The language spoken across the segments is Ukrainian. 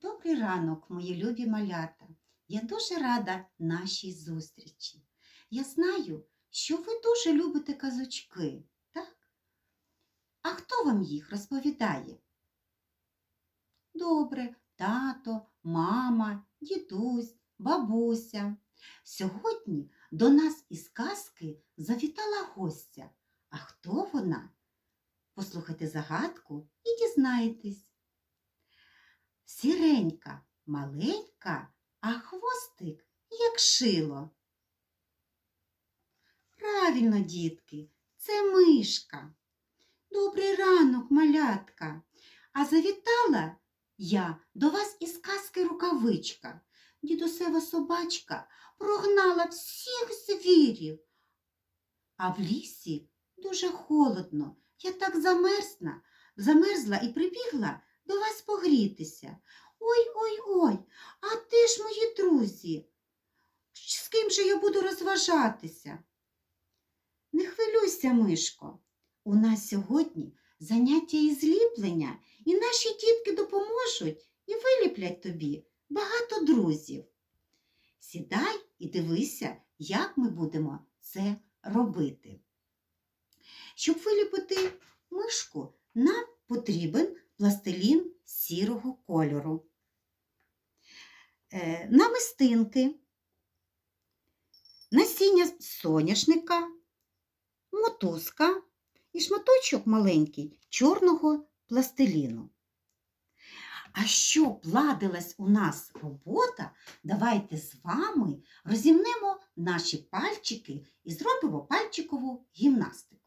Добрий ранок, мої любі малята. Я дуже рада нашій зустрічі. Я знаю, що ви дуже любите казочки, так? А хто вам їх розповідає? Добре, тато, мама, дідусь, бабуся. Сьогодні до нас із казки завітала гостя. А хто вона? Послухайте загадку і дізнаєтесь. Сіренька, маленька, а хвостик як шило. Правильно, дітки, це мишка. Добрий ранок, малятка. А завітала я до вас із казки рукавичка. Дідусева собачка прогнала всіх звірів. А в лісі дуже холодно. Я так замерзна, замерзла і прибігла до вас погрітися. Ой, ой, ой, а де ж мої друзі? З ким же я буду розважатися? Не хвилюйся, Мишко. У нас сьогодні заняття із ліплення, і наші дітки допоможуть і виліплять тобі багато друзів. Сідай і дивися, як ми будемо це робити. Щоб виліпити мишку, нам потрібен пластилін сірого кольору. Е, намистинки, насіння соняшника, мотузка і шматочок маленький чорного пластиліну. А щоб ладилась у нас робота, давайте з вами розімнемо наші пальчики і зробимо пальчикову гімнастику.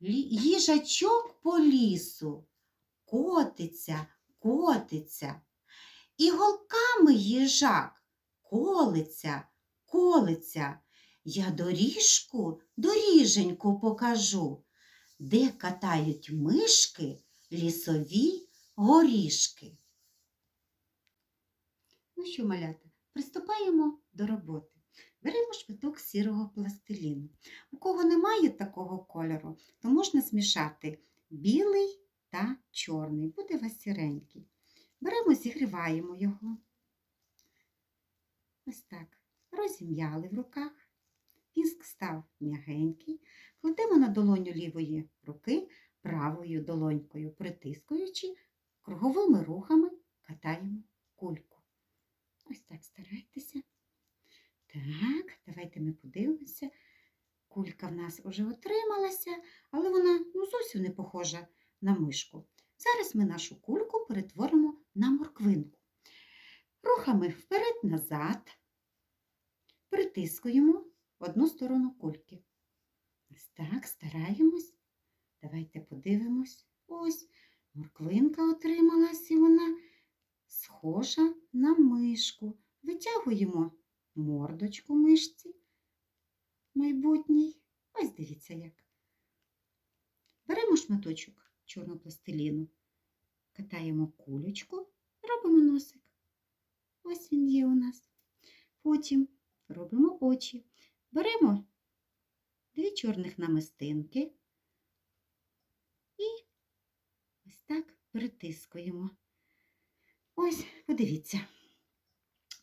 Їжачок по лісу котиться, котиться. І голками їжак колиться, колиться. Я доріжку, доріженьку покажу, де катають мишки лісові горішки. Ну що, малята, приступаємо до роботи. Беремо шматок сірого пластиліну. У кого немає такого кольору, то можна змішати білий та чорний. Буде вас сіренький. Беремо, зігріваємо його. Ось так. Розім'яли в руках. Він став м'ягенький. Кладемо на долоню лівої руки правою долонькою, притискуючи, круговими рухами катаємо кульку. Ось так старайтеся. Так, давайте ми подивимося. Кулька в нас вже отрималася, але вона ну, зовсім не похожа на мишку. Зараз ми нашу кульку перетворимо на морквинку. Рухами вперед-назад притискуємо в одну сторону кульки. Ось так, стараємось. Давайте подивимось. Ось морквинка отрималась і вона схожа на мишку. Витягуємо мордочку мишці майбутній. Ось дивіться як. Беремо шматочок чорного пластиліну, катаємо кулечку, робимо носик. Ось він є у нас. Потім робимо очі. Беремо дві чорних намистинки і ось так притискуємо. Ось, подивіться,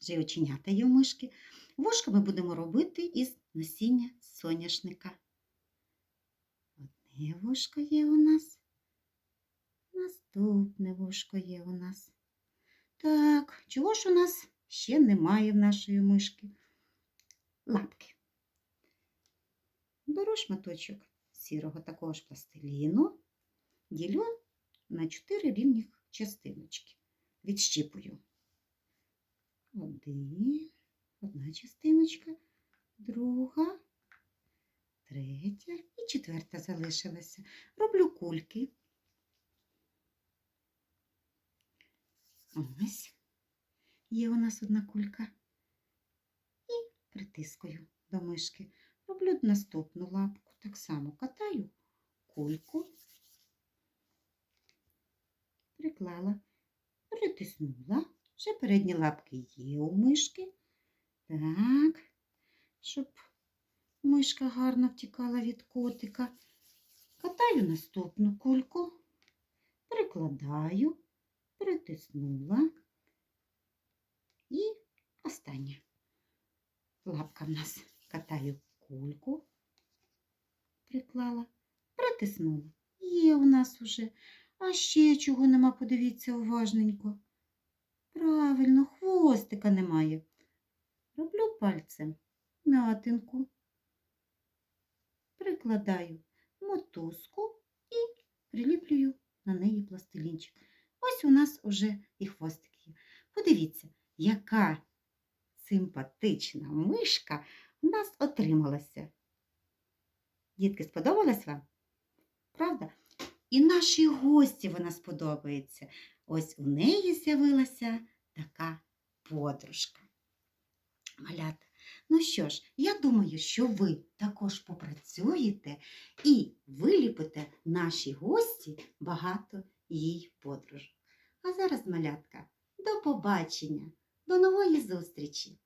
вже оченята є у мишки. Вушка ми будемо робити із насіння соняшника. Одне вушко є у нас. Наступне вушко є у нас. Так, чого ж у нас ще немає в нашої мишки? Лапки. Беру шматочок сірого такого ж пластиліну, ділю на чотири рівних частиночки. Відщіпую. Один, одна частиночка, друга, третя і четверта залишилася. Роблю кульки. Ось. Є у нас одна кулька. І притискую до мишки. Роблю наступну лапку. Так само катаю кульку, приклала, притиснула. Вже передні лапки є у мишки. Так, щоб мишка гарно втікала від котика. Катаю наступну кульку, прикладаю, притиснула, І останнє. Лапка в нас катаю кульку, приклала, притиснула. Є у нас уже. А ще чого нема, подивіться уважненько. Правильно, хвостика немає. Роблю пальцем м'ятинку, прикладаю мотузку і приліплюю на неї пластилінчик. Ось у нас уже і хвостик є. Подивіться, яка симпатична мишка у нас отрималася. Дітки, сподобалась вам? Правда? І нашій гості вона сподобається. Ось у неї з'явилася така подружка. Малята. Ну що ж, я думаю, що ви також попрацюєте і виліпите нашій гості багато їй подружок. А зараз, малятка, до побачення, до нової зустрічі!